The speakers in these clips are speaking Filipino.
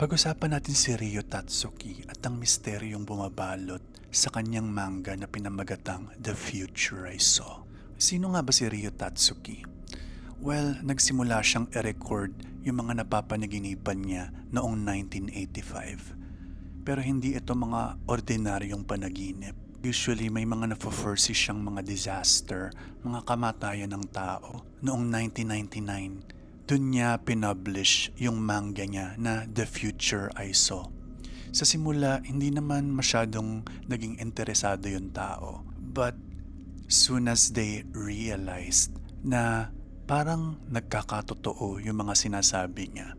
Pag-usapan natin si Ryo Tatsuki at ang misteryong bumabalot sa kanyang manga na pinamagatang The Future I Saw. Sino nga ba si Ryo Tatsuki? Well, nagsimula siyang i-record yung mga napapanaginipan niya noong 1985. Pero hindi ito mga ordinaryong panaginip. Usually may mga nafo-foresee siyang mga disaster, mga kamatayan ng tao. Noong 1999, dun niya pinublish yung manga niya na The Future I Saw. Sa simula, hindi naman masyadong naging interesado yung tao. But soon as they realized na parang nagkakatotoo yung mga sinasabi niya,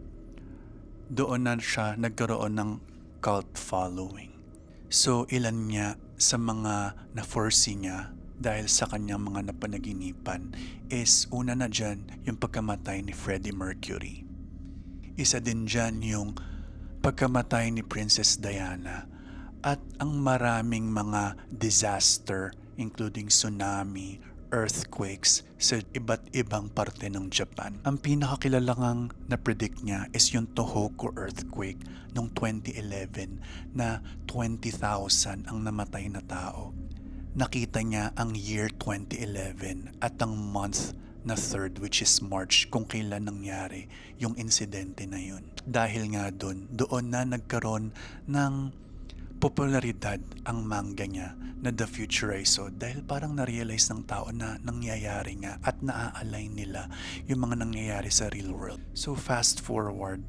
doon na siya nagkaroon ng cult following. So ilan niya sa mga na-foresee niya dahil sa kanyang mga napanaginipan is una na dyan yung pagkamatay ni Freddie Mercury. Isa din dyan yung pagkamatay ni Princess Diana at ang maraming mga disaster including tsunami, earthquakes sa iba't ibang parte ng Japan. Ang pinakakilalangang na-predict niya is yung Tohoku earthquake noong 2011 na 20,000 ang namatay na tao. Nakita niya ang year 2011 at ang month na third which is March kung kailan nangyari yung insidente na yun. Dahil nga doon, doon na nagkaroon ng popularidad ang manga niya na The Future I dahil parang na-realize ng tao na nangyayari nga at naa-align nila yung mga nangyayari sa real world. So fast forward,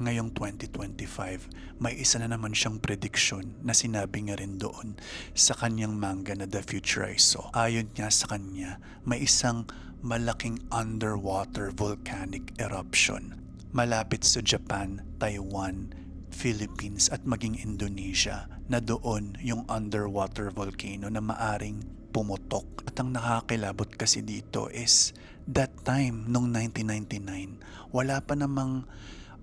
ngayong 2025, may isa na naman siyang prediction na sinabi nga rin doon sa kanyang manga na The Future I Saw. Ayon niya sa kanya, may isang malaking underwater volcanic eruption malapit sa Japan, Taiwan, Philippines at maging Indonesia na doon yung underwater volcano na maaring pumutok. At ang nakakilabot kasi dito is that time, nung 1999, wala pa namang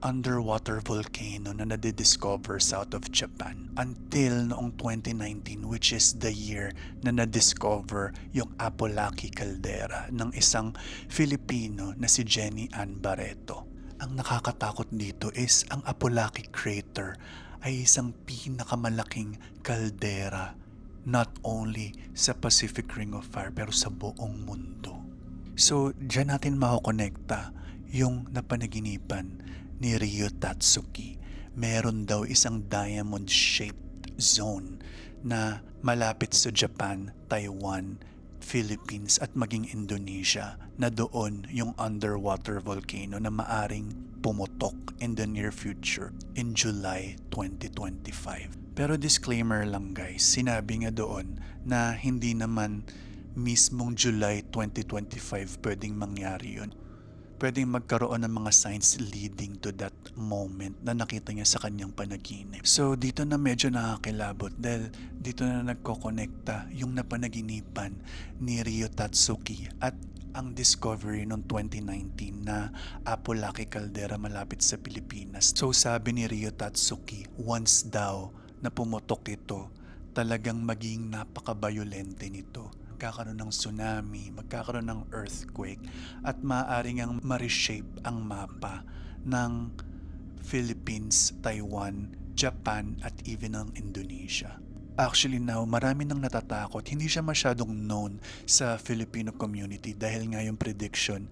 underwater volcano na nadidiscover south of Japan until noong 2019 which is the year na nadiscover yung Apolaki caldera ng isang Filipino na si Jenny Ann Barreto. Ang nakakatakot dito is ang Apolaki crater ay isang pinakamalaking kaldera not only sa Pacific Ring of Fire pero sa buong mundo. So, dyan natin makokonekta yung napanaginipan ni Ryo Tatsuki. Meron daw isang diamond-shaped zone na malapit sa Japan, Taiwan, Philippines at maging Indonesia na doon yung underwater volcano na maaring pumutok in the near future in July 2025. Pero disclaimer lang guys, sinabi nga doon na hindi naman mismong July 2025 pwedeng mangyari yun. Pwedeng magkaroon ng mga signs leading to that moment na nakita niya sa kanyang panaginip. So dito na medyo nakakilabot dahil dito na nagkokonekta yung napanaginipan ni Ryo Tatsuki at ang discovery noong 2019 na Apolaki Caldera malapit sa Pilipinas. So sabi ni Ryo Tatsuki, once daw na pumutok ito, talagang maging napaka-violente nito. Magkakaroon ng tsunami, magkakaroon ng earthquake, at maaaring ang ma-reshape ang mapa ng Philippines, Taiwan, Japan, at even ang Indonesia. Actually now, marami nang natatakot. Hindi siya masyadong known sa Filipino community dahil nga yung prediction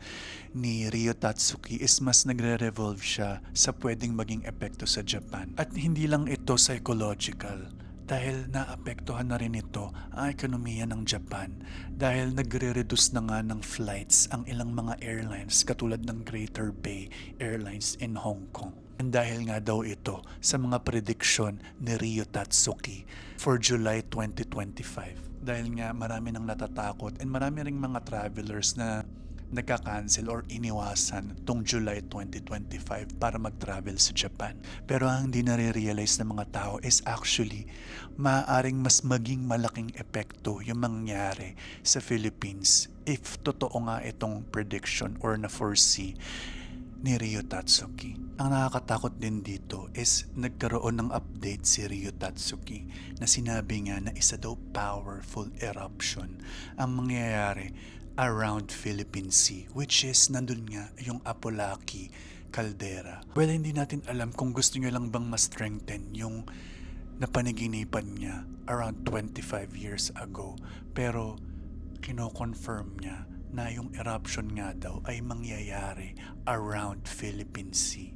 ni Ryo Tatsuki is mas nagre-revolve siya sa pwedeng maging epekto sa Japan. At hindi lang ito psychological dahil naapektuhan na rin ito ang ekonomiya ng Japan dahil nagre-reduce na nga ng flights ang ilang mga airlines katulad ng Greater Bay Airlines in Hong Kong. And dahil nga daw ito sa mga prediction ni Ryo Tatsuki for July 2025. Dahil nga marami nang natatakot and marami ring mga travelers na nagka-cancel or iniwasan tong July 2025 para mag-travel sa Japan. Pero ang hindi nare-realize ng mga tao is actually maaaring mas maging malaking epekto yung mangyari sa Philippines if totoo nga itong prediction or na-foresee ni Ryo Tatsuki. Ang nakakatakot din dito is nagkaroon ng update si Ryo Tatsuki na sinabi nga na isa daw powerful eruption ang mangyayari around Philippine Sea which is nandun nga yung Apolaki caldera. Well, hindi natin alam kung gusto nyo lang bang ma-strengthen yung napanaginipan niya around 25 years ago. Pero kino-confirm niya na yung eruption nga daw ay mangyayari around Philippine Sea.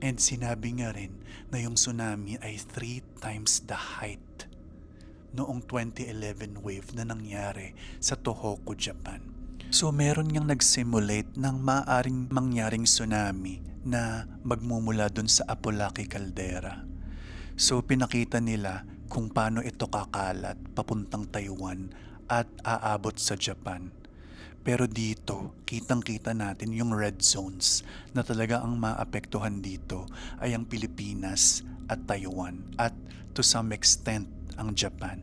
And sinabi nga rin na yung tsunami ay three times the height noong 2011 wave na nangyari sa Tohoku, Japan. So meron niyang nag-simulate ng maaring mangyaring tsunami na magmumula dun sa Apolaki Caldera. So pinakita nila kung paano ito kakalat papuntang Taiwan at aabot sa Japan. Pero dito, kitang-kita natin yung red zones na talaga ang maapektuhan dito ay ang Pilipinas at Taiwan at to some extent ang Japan.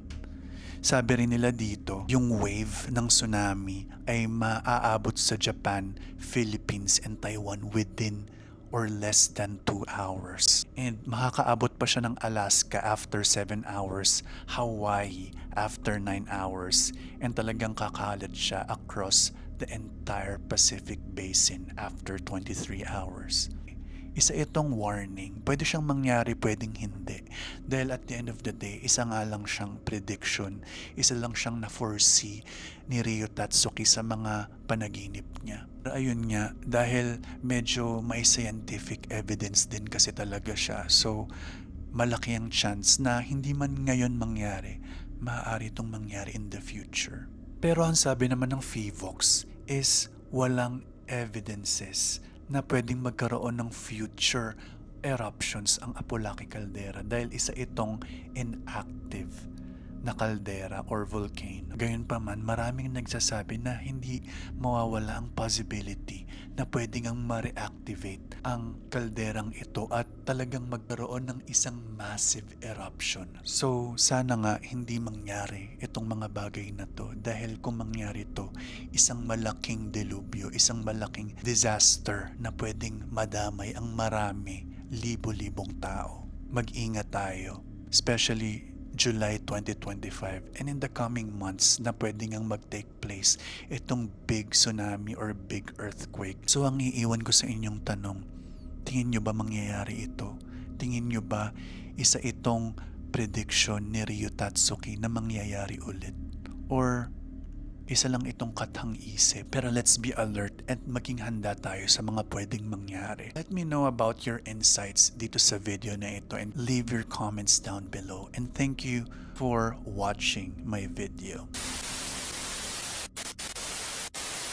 Sabi rin nila dito, yung wave ng tsunami ay maaabot sa Japan, Philippines, and Taiwan within or less than 2 hours. And makakaabot pa siya ng Alaska after 7 hours, Hawaii after 9 hours, and talagang kakalat siya across the entire Pacific Basin after 23 hours. Isa itong warning. Pwede siyang mangyari, pwedeng hindi. Dahil at the end of the day, isa nga lang siyang prediction. Isa lang siyang na-foresee ni Ryo Tatsuki sa mga panaginip niya. Pero ayun nga, dahil medyo may scientific evidence din kasi talaga siya. So, malaki ang chance na hindi man ngayon mangyari, maaari itong mangyari in the future. Pero ang sabi naman ng FIVOX is walang evidences na pwedeng magkaroon ng future eruptions ang Apolaki caldera dahil isa itong inactive na caldera or volcano. Gayunpaman, maraming nagsasabi na hindi mawawala ang possibility na pwedeng ang ma-reactivate ang kalderang ito at talagang magkaroon ng isang massive eruption. So, sana nga hindi mangyari itong mga bagay na to dahil kung mangyari to, isang malaking delubyo, isang malaking disaster na pwedeng madamay ang marami, libo-libong tao. Mag-ingat tayo, especially July 2025 and in the coming months na pwede ngang mag-take place itong big tsunami or big earthquake. So ang iiwan ko sa inyong tanong, tingin nyo ba mangyayari ito? Tingin nyo ba isa itong prediction ni Ryo Tatsuki na mangyayari ulit? Or isa lang itong kathang isip. Pero let's be alert at maging handa tayo sa mga pwedeng mangyari. Let me know about your insights dito sa video na ito and leave your comments down below. And thank you for watching my video.